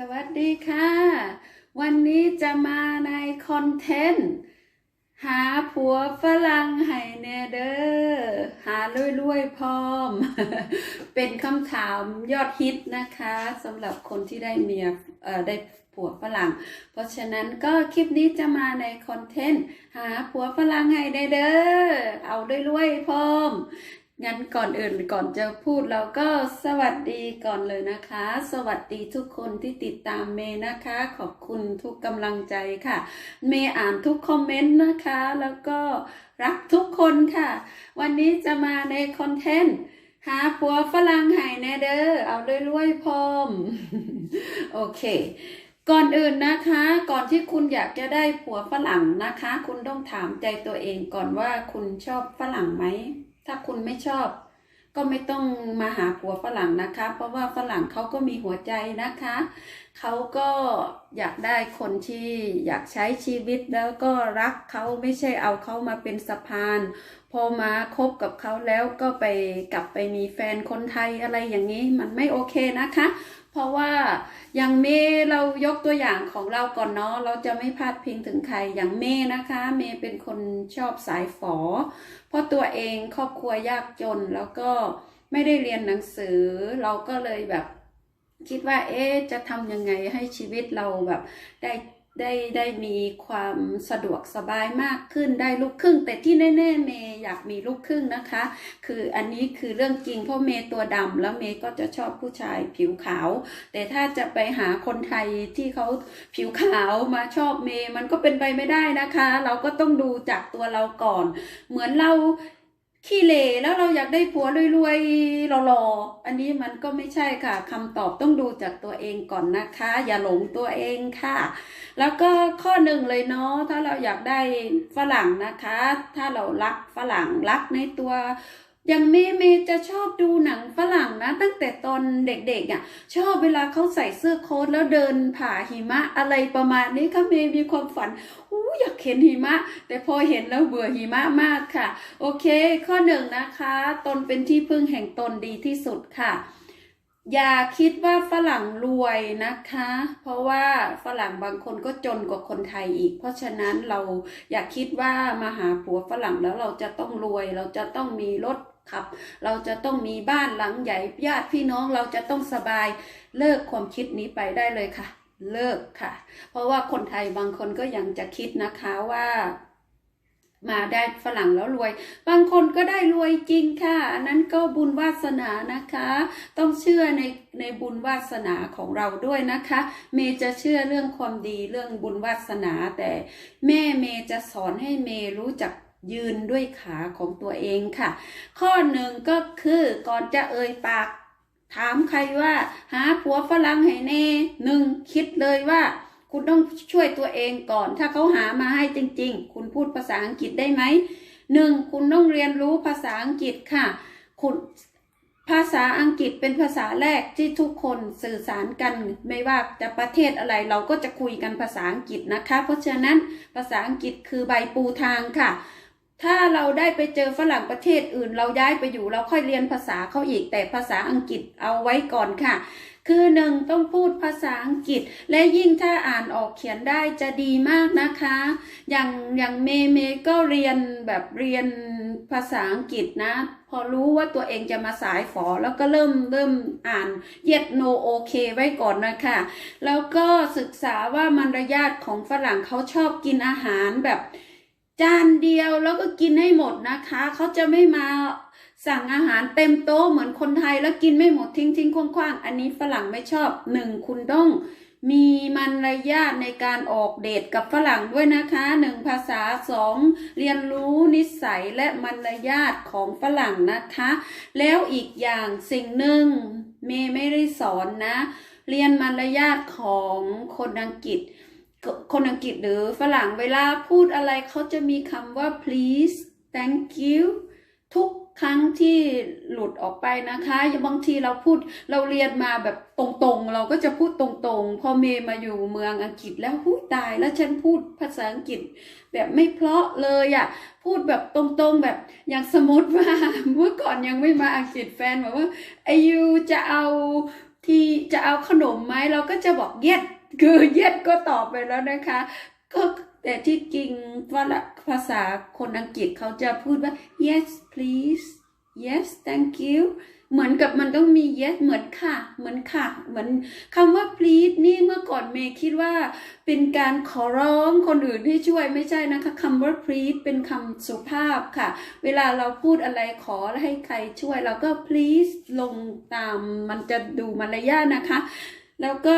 สวัสดีค่ะ วันนี้จะมาในคอนเทนต์หาผัวฝรั่งให้แน่เด้อหารวยๆพร้อม เป็นคำถามยอดฮิตนะคะสำหรับคนที่ได้เมียเอ่อได้ผัวฝรั่ง เพราะฉะนั้นก็คลิปนี้จะมาในคอนเทนต์หาผัวฝรั่งให้แน่เด้อเอารวยๆพร้อม งั้นก่อนอื่นก่อนจะพูดเราก็สวัสดีก่อนเลยนะคะ สวัสดีทุกคนที่ติดตามเมย์นะคะ ขอบคุณทุกกำลังใจค่ะ เมย์อ่านทุกคอมเมนต์นะคะ แล้วก็รักทุกคนค่ะ วันนี้จะมาในคอนเทนต์หาผัวฝรั่งให้แน่เด้อเอารวยๆพร้อม โอเคก่อนอื่นนะคะ ก่อนที่คุณอยากจะได้ผัวฝรั่งนะคะ คุณต้องถามใจตัวเองก่อนว่าคุณชอบฝรั่งไหม ถ้าคุณไม่ชอบ ก็ไม่ต้องมาหาผัวฝรั่งนะคะ เพราะว่าฝรั่งเขาก็มีหัวใจนะคะ เขาก็อยากได้คนที่อยากใช้ชีวิตแล้วก็รักเขาไม่ใช่เอาเขามาเป็นสะพาน พอมาคบกับเขาแล้วก็ไปกลับไปมีแฟนคนไทยอะไรอย่างนี้ มันไม่โอเคนะคะ เพราะว่าอย่างเมเรายกตัวอย่างของเราก่อนเนาะเราจะไม่พลาดพิงถึงใครอย่างเมนะคะ เมเป็นคนชอบสายฝอ เพราะตัวเองครอบครัวยากจนแล้วก็ไม่ได้เรียนหนังสือ เราก็เลยแบบคิดว่า เอ๊จะทำยังไงให้ชีวิตเราแบบได้ ได้ได้มีความสะดวกสบายมากขึ้นได้ลูกครึ่ง แต่ที่แน่ๆเมย์อยากมีลูกครึ่งนะคะ คืออันนี้คือเรื่องจริงเพราะเมย์ตัวดำแล้วเมย์ก็จะชอบผู้ชายผิวขาว แต่ถ้าจะไปหาคนไทยที่เขาผิวขาวมาชอบเมย์มันก็เป็นไปไม่ได้นะคะ เราก็ต้องดูจากตัวเราก่อน เหมือนเรา ขี้เหร่แล้วเราอยากได้ผัวรวยๆหล่อๆอันนี้มันก็ไม่ใช่ค่ะคำตอบต้องดูจากตัวเองก่อนนะคะ อย่าหลงตัวเองค่ะ แล้วก็ข้อหนึ่งเลยเนาะถ้าเราอยากได้ฝรั่งนะคะ ถ้าเรารักฝรั่งรักในตัว อย่างเมย์เมจะชอบดูหนังฝรั่งนะ ตั้งแต่ตอนเด็กๆอะ ชอบเวลาเขาใส่เสื้อโค้ทแล้วเดินผ่าหิมะอะไรประมาณนี้ค่ะเมย์มีความฝันอู้อยากเห็นหิมะ แต่พอเห็นแล้วเบื่อหิมะมากค่ะ โอเค ข้อหนึ่งนะคะตนเป็นที่พึ่งแห่งตนดีที่สุดค่ะ อย่าคิดว่าฝรั่งรวยนะคะ เพราะว่าฝรั่งบางคนก็จนกว่าคนไทยอีก เพราะฉะนั้นเราอย่าคิดว่ามาหาผัวฝรั่งแล้วเราจะต้องรวย เราจะต้องมีรถ ขับ เราจะต้องมีบ้านหลังใหญ่ญาติพี่น้องเราจะต้องสบายเลิกความคิดนี้ไปได้เลยค่ะ เลิกค่ะ เพราะว่าคนไทยบางคนก็ยังจะคิดนะคะว่ามาได้ฝรั่งแล้วรวย บางคนก็ได้รวยจริงค่ะอันนั้นก็บุญวาสนานะคะ ต้องเชื่อในในบุญวาสนาของเราด้วยนะคะ เมย์จะเชื่อเรื่องความดีเรื่องบุญวาสนาแต่แม่เมย์จะสอนให้เมย์รู้จัก ยืนด้วยขาของตัวเองค่ะ ข้อหนึ่งก็คือก่อนจะเอ่ยปาก ถามใครว่า หาผัวฝรั่งให้แน่หนึ่งคิดเลยว่า คุณต้องช่วยตัวเองก่อน ถ้าเขาหามาให้จริง ๆ คุณพูดภาษาอังกฤษได้ไหมหนึ่งคุณต้องเรียนรู้ภาษาอังกฤษค่ะ คุณภาษาอังกฤษเป็นภาษาแรกที่ทุกคนสื่อสารกัน ไม่ว่าจะประเทศอะไรเราก็จะคุยกันภาษาอังกฤษนะคะ เพราะฉะนั้นภาษาอังกฤษคือใบปูทางค่ะ ถ้าเราได้ไปเจอฝรั่งประเทศอื่น เราย้ายไปอยู่เราค่อยเรียนภาษาเขาอีก แต่ภาษาอังกฤษเอาไว้ก่อนค่ะ คือหนึ่งต้องพูดภาษาอังกฤษ และยิ่งถ้าอ่านออกเขียนได้จะดีมากนะคะ อย่างอย่างเมเมก็เรียนแบบเรียนภาษาอังกฤษนะ พอรู้ว่าตัวเองจะมาสายฝอ แล้วก็เริ่มเริ่มอ่าน yes no okay ไว้ก่อนนะคะ แล้วก็ศึกษาว่ามารยาทของฝรั่งเขาชอบกินอาหารแบบ จานเดียวแล้วก็กินให้หมดนะคะ เขาจะไม่มาสั่งอาหารเต็มโต๊ะเหมือนคนไทยแล้วกินไม่หมดทิ้งทิ้งคว้างๆ อันนี้ฝรั่งไม่ชอบหนึ่งคุณต้องมีมารยาทในการออกเดทกับฝรั่งด้วยนะคะหนึ่งภาษาสองเรียนรู้นิสัยและมารยาทของฝรั่งนะคะ แล้วอีกอย่างสิ่งหนึ่งเมย์ไม่ได้สอนนะ เรียนมารยาทของคนอังกฤษ คนอังกฤษหรือฝรั่งเวลาพูดอะไรเขาจะมีคำว่า please thank you ทุกครั้งที่หลุดออกไปนะคะย่างบางทีเราพูดเราเรียนมาแบบตรงๆ เราก็จะพูดตรงๆ พอเมย์มาอยู่เมืองอังกฤษแล้วหูตายแล้วฉันพูดภาษาอังกฤษแบบไม่เพราะเลยอะ่ะพูดแบบตรงๆแบบอย่างสมมติว่าเมื่อก่อนยังไม่มาอังกฤษแฟนบอกว่าไอยูจะเอาที่จะเอาขนมไหมเราก็จะบอก yes คือ yes ก็ตอบไปแล้วนะคะ ก็แต่ที่จริงว่าละภาษาคนอังกฤษเขาจะพูดว่า yes please yes thank you เหมือนกับมันต้องมี yes เหมือนค่ะ เหมือนค่ะ เหมือนคำว่า please นี่เมื่อก่อนเมย์คิดว่าเป็นการขอร้องคนอื่นให้ช่วยไม่ใช่นะคะคำว่า please เป็นคำสุภาพค่ะ เวลาเราพูดอะไรขอให้ใครช่วยเราก็ please ลงตามมันจะดูมารยาทนะคะ แล้วก็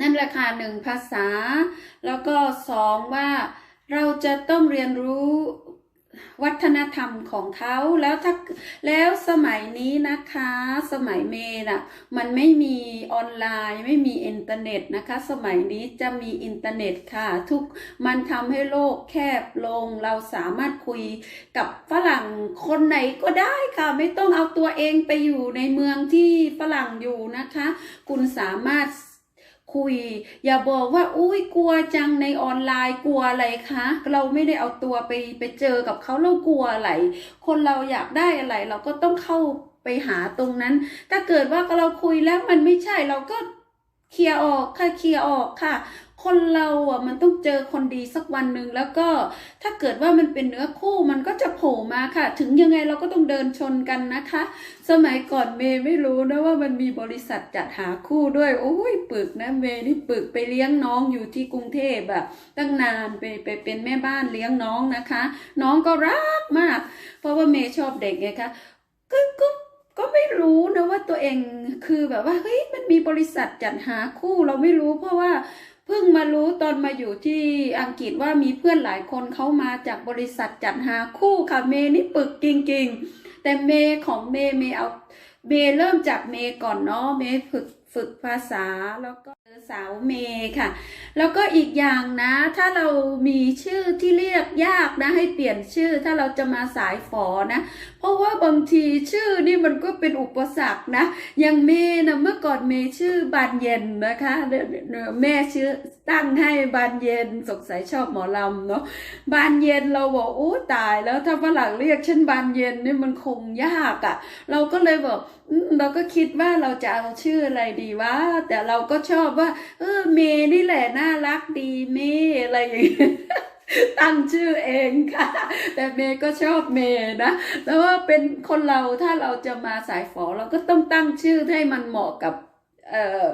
นั่นแหละค่ะหนึ่งภาษา แล้วก็สองว่าเราจะต้องเรียนรู้วัฒนธรรมของเขาแล้วถ้าแล้วสมัยนี้นะคะ สมัยเมย์น่ะมันไม่มีออนไลน์ไม่มีอินเทอร์เน็ตนะคะ สมัยนี้จะมีอินเทอร์เน็ตค่ะ ทุกมันทำให้โลกแคบลง เราสามารถคุยกับฝรั่งคนไหนก็ได้ค่ะ ไม่ต้องเอาตัวเองไปอยู่ในเมืองที่ฝรั่งอยู่นะคะ คุณสามารถ คุย อย่าบอกว่าอุ้ยกลัวจังในออนไลน์กลัวอะไรคะ เราไม่ได้เอาตัวไปไปเจอกับเขาเรากลัวอะไร คนเราอยากได้อะไร เราก็ต้องเข้าไปหาตรงนั้น ถ้าเกิดว่าเราคุยแล้วมันไม่ใช่เราก็เคลียร์ออกค่ะเคลียร์ออกค่ะ คนเราอะมันต้องเจอคนดีสักวันหนึ่งแล้วก็ถ้าเกิดว่ามันเป็นเนื้อคู่มันก็จะโผล่มาค่ะ ถึงยังไงเราก็ต้องเดินชนกันนะคะ สมัยก่อนเมย์ไม่รู้นะว่ามันมีบริษัทจัดหาคู่ด้วย โอ้ยปึกนะเมย์นี่ปึกไปเลี้ยงน้องอยู่ที่กรุงเทพอะตั้งนานไปไปเป็นแม่บ้านเลี้ยงน้องนะคะ น้องก็รักมาก เพราะว่าเมย์ชอบเด็กไงคะก็ก็ก็ไม่รู้นะว่าตัวเองคือแบบว่าเฮ้ยมันมีบริษัทจัดหาคู่เราไม่รู้เพราะว่า เพิ่งมารู้ตอนมาอยู่ที่อังกฤษว่ามีเพื่อนหลายคนเขามาจากบริษัทจัดหาคู่ค่ะเมย์นี่ปึกจริงๆ แต่เมย์ของเมย์เมย์เอาเมย์เริ่มจากเมย์ก่อนเนาะเมย์ฝึกฝึกภาษาแล้วก็ สาวเมย์ค่ะ แล้วก็อีกอย่างนะ ถ้าเรามีชื่อที่เรียกยากนะ ให้เปลี่ยนชื่อถ้าเราจะมาสายฝอนะ เพราะว่าบางทีชื่อนี่มันก็เป็นอุปสรรคนะอย่างเมย์นะเมื่อก่อนเมย์ชื่อบานเย็นนะคะแม่ชื่อตั้งให้บานเย็นสงสัยชอบหมอลำเนาะบานเย็นเราบอกโอ้ตายแล้วถ้าฝรั่งเรียกฉันบานเย็นนี่มันคงยากอะ่ะ เราก็เลยบอกเราก็คิดว่าเราจะเอาชื่ออะไรดีวะแต่เราก็ชอบว่าเออเมย์นี่แหละน่ารักดีเมย์อะไรอย่างเงี้ยตั้งชื่อเองค่ะ แต่เมย์ก็ชอบเมย์นะแล้วว่าเป็นคนเราถ้าเราจะมาสายฝอเราก็ต้องตั้งชื่อให้มันเหมาะกับเอ่อ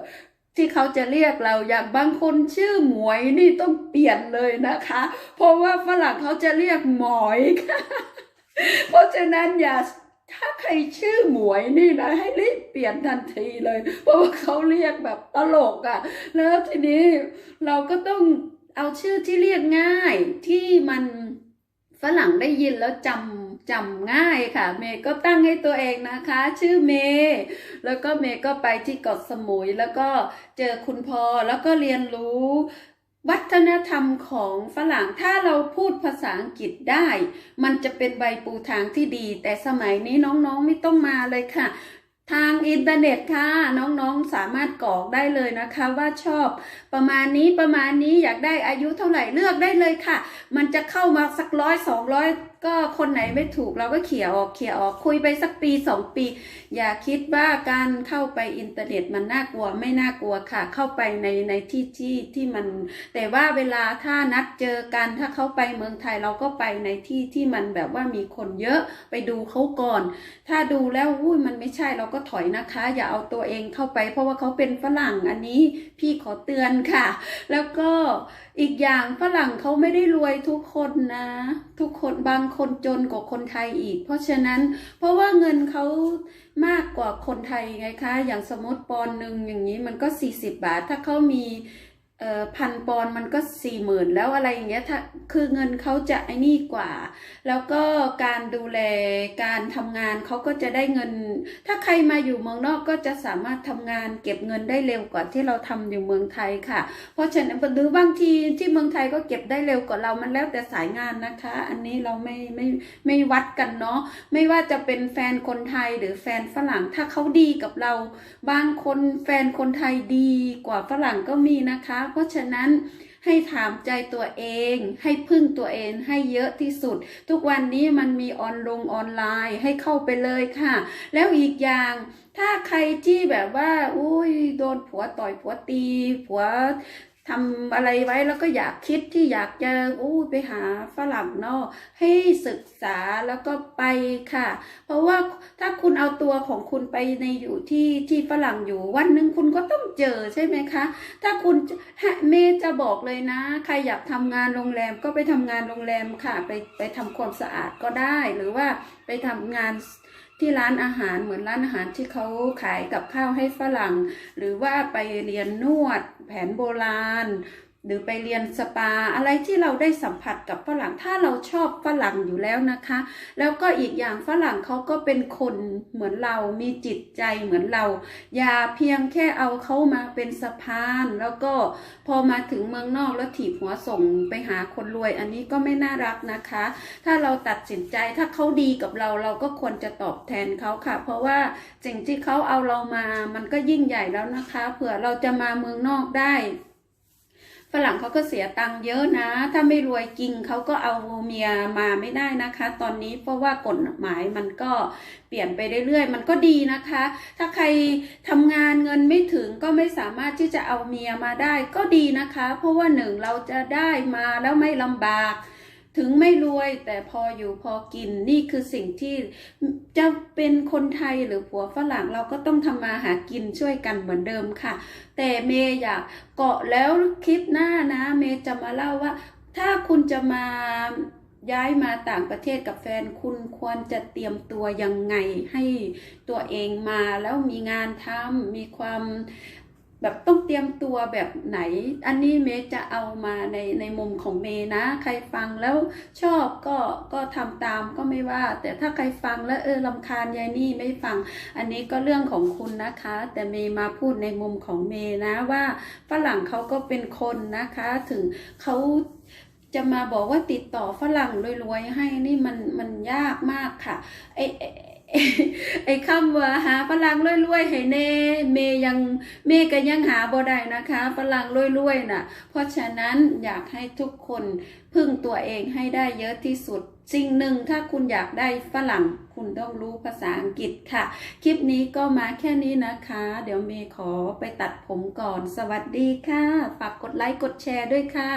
ที่เขาจะเรียกเราอย่างบางคนชื่อหมวยนี่ต้องเปลี่ยนเลยนะคะ เพราะว่าฝรั่งเขาจะเรียกหมอยค่ะเพราะฉะนั้นอย่า ถ้าใครชื่อหมวยนี่นะให้รีบเปลี่ยนทันทีเลย เพราะว่าเขาเรียกแบบตลกอะ่ะ แล้วทีนี้เราก็ต้องเอาชื่อที่เรียกง่ายที่มันฝรั่งได้ยินแล้วจำจำง่ายค่ะ เมย์ก็ตั้งให้ตัวเองนะคะ ชื่อเมย์แล้วก็เมย์ก็ไปที่เกาะสมุยแล้วก็เจอคุณพ่อแล้วก็เรียนรู้ วัฒนธรรมของฝรั่งถ้าเราพูดภาษาอังกฤษได้ มันจะเป็นใบปูทางที่ดี แต่สมัยนี้น้องๆไม่ต้องมาเลยค่ะ ทางอินเทอร์เน็ตค่ะ น้องๆสามารถกรอกได้เลยนะคะ ว่าชอบ ประมาณนี้ประมาณนี้อยากได้อายุเท่าไหร่เลือกได้เลยค่ะ มันจะเข้ามาสักร้อยสองร้อย ก็คนไหนไม่ถูกเราก็เขี่ยออกเขี่ยออกคุยไปสักปีสองปี อย่าคิดว่าการเข้าไปอินเทอร์เน็ตมันน่ากลัวไม่น่ากลัวค่ะ เข้าไปในในที่ที่ที่มัน แต่ว่าเวลาถ้านัดเจอกันถ้าเขาไปเมืองไทยเราก็ไปในที่ที่มันแบบว่ามีคนเยอะไปดูเขาก่อน ถ้าดูแล้วอุ้ยมันไม่ใช่เราก็ถอยนะคะ อย่าเอาตัวเองเข้าไป เพราะว่าเขาเป็นฝรั่งอันนี้พี่ขอเตือนค่ะ แล้วก็ อีกอย่างฝรั่งเขาไม่ได้รวยทุกคนนะ ทุกคนบางคนจนกว่าคนไทยอีก เพราะฉะนั้นเพราะว่าเงินเขามากกว่าคนไทยไงคะ อย่างสมมติปอนหนึ่งอย่างนี้มันก็ 40 บาท ถ้าเขามี พันปอนมันก็สี่หมื่นแล้วอะไรอย่างเงี้ยถ้าคือเงินเขาจะไอ้นี่กว่า แล้วก็การดูแลการทำงานเขาก็จะได้เงิน ถ้าใครมาอยู่เมืองนอกก็จะสามารถทำงานเก็บเงินได้เร็วกว่าที่เราทำอยู่เมืองไทยค่ะ เพราะฉะนั้นหรือบางทีที่เมืองไทยก็เก็บได้เร็วกว่าเรามันแล้วแต่สายงานนะคะ อันนี้เราไม่ไม่ไม่วัดกันเนาะไม่ว่าจะเป็นแฟนคนไทยหรือแฟนฝรั่งถ้าเขาดีกับเรา บางคนแฟนคนไทยดีกว่าฝรั่งก็มีนะคะเพราะฉะนั้นให้ถามใจตัวเอง ให้พึ่งตัวเองให้เยอะที่สุด ทุกวันนี้มันมีออนลงออนไลน์ให้เข้าไปเลยค่ะ แล้วอีกอย่างถ้าใครที่แบบว่า อุ้ยโดนผัวต่อยผัวตี ผัว ทำอะไรไว้แล้วก็อยากคิดที่อยากจะอู้ไปหาฝรั่งนาะให้ศึกษาแล้วก็ไปค่ะ เพราะว่าถ้าคุณเอาตัวของคุณไปในอยู่ที่ที่ฝรั่งอยู่วันหนึ่งคุณก็ต้องเจอใช่ไหมคะ ถ้าคุณเมย์จะบอกเลยนะ ใครอยากทำงานโรงแรมก็ไปทำงานโรงแรมค่ะ ไปไปทำความสะอาดก็ได้หรือว่าไปทำงาน ที่ร้านอาหารเหมือนร้านอาหารที่เขาขายกับข้าวให้ฝรั่ง หรือว่าไปเรียนนวดแผนโบราณ หรือไปเรียนสปาอะไรที่เราได้สัมผัสกับฝรั่งถ้าเราชอบฝรั่งอยู่แล้วนะคะ แล้วก็อีกอย่างฝรั่งเขาก็เป็นคนเหมือนเรามีจิตใจเหมือนเรา อย่าเพียงแค่เอาเขามาเป็นสะพาน แล้วก็พอมาถึงเมืองนอกแล้วถีบหัวส่งไปหาคนรวย อันนี้ก็ไม่น่ารักนะคะ ถ้าเราตัดสินใจถ้าเขาดีกับเราเราก็ควรจะตอบแทนเขาค่ะ เพราะว่าสิ่งที่เขาเอาเรามามันก็ยิ่งใหญ่แล้วนะคะ เผื่อเราจะมาเมืองนอกได้ ฝรั่งเขาก็เสียตังค์เยอะนะ ถ้าไม่รวยจริงเขาก็เอาเมียมาไม่ได้นะคะ ตอนนี้เพราะว่ากฎหมายมันก็เปลี่ยนไปเรื่อยๆ มันก็ดีนะคะ ถ้าใครทำงานเงินไม่ถึงก็ไม่สามารถที่จะเอาเมียมาได้ก็ดีนะคะ เพราะว่าหนึ่งเราจะได้มาแล้วไม่ลำบาก ถึงไม่รวยแต่พออยู่พอกินนี่คือสิ่งที่ จะเป็นคนไทยหรือผัวฝรั่งเราก็ต้องทำมาหากินช่วยกันเหมือนเดิมค่ะ แต่เมย์อยากเกาะแล้วคลิปหน้านะ เมย์จะมาเล่าว่า ถ้าคุณจะมาย้ายมาต่างประเทศกับแฟนคุณควรจะเตรียมตัวยังไงให้ตัวเองมาแล้วมีงานทำมีความ แบบต้องเตรียมตัวแบบไหน อันนี้เมย์จะเอามาในในมุมของเมย์นะ ใครฟังแล้วชอบก็ก็ทำตามก็ไม่ว่า แต่ถ้าใครฟังแล้วเออลำคาญยายนี่ไม่ฟัง อันนี้ก็เรื่องของคุณนะคะ แต่เมย์มาพูดในมุมของเมย์นะว่าฝรั่งเขาก็เป็นคนนะคะ ถึงเขาจะมาบอกว่าติดต่อฝรั่งรวยๆให้นี่มันมันยากมากค่ะไอ ไอ้คำว่าหาฝรั่งรวยๆให้แน่เมย์ยังเมย์ก็ยังหาบ่ได้นะคะฝรั่งรวยๆน่ะ เพราะฉะนั้นอยากให้ทุกคนพึ่งตัวเองให้ได้เยอะที่สุดสิ่งหนึ่งถ้าคุณอยากได้ฝรั่ง คุณต้องรู้ภาษาอังกฤษค่ะ คลิปนี้ก็มาแค่นี้นะคะ เดี๋ยวเมย์ขอไปตัดผมก่อน สวัสดีค่ะ ฝากกดไลค์กดแชร์ด้วยค่ะ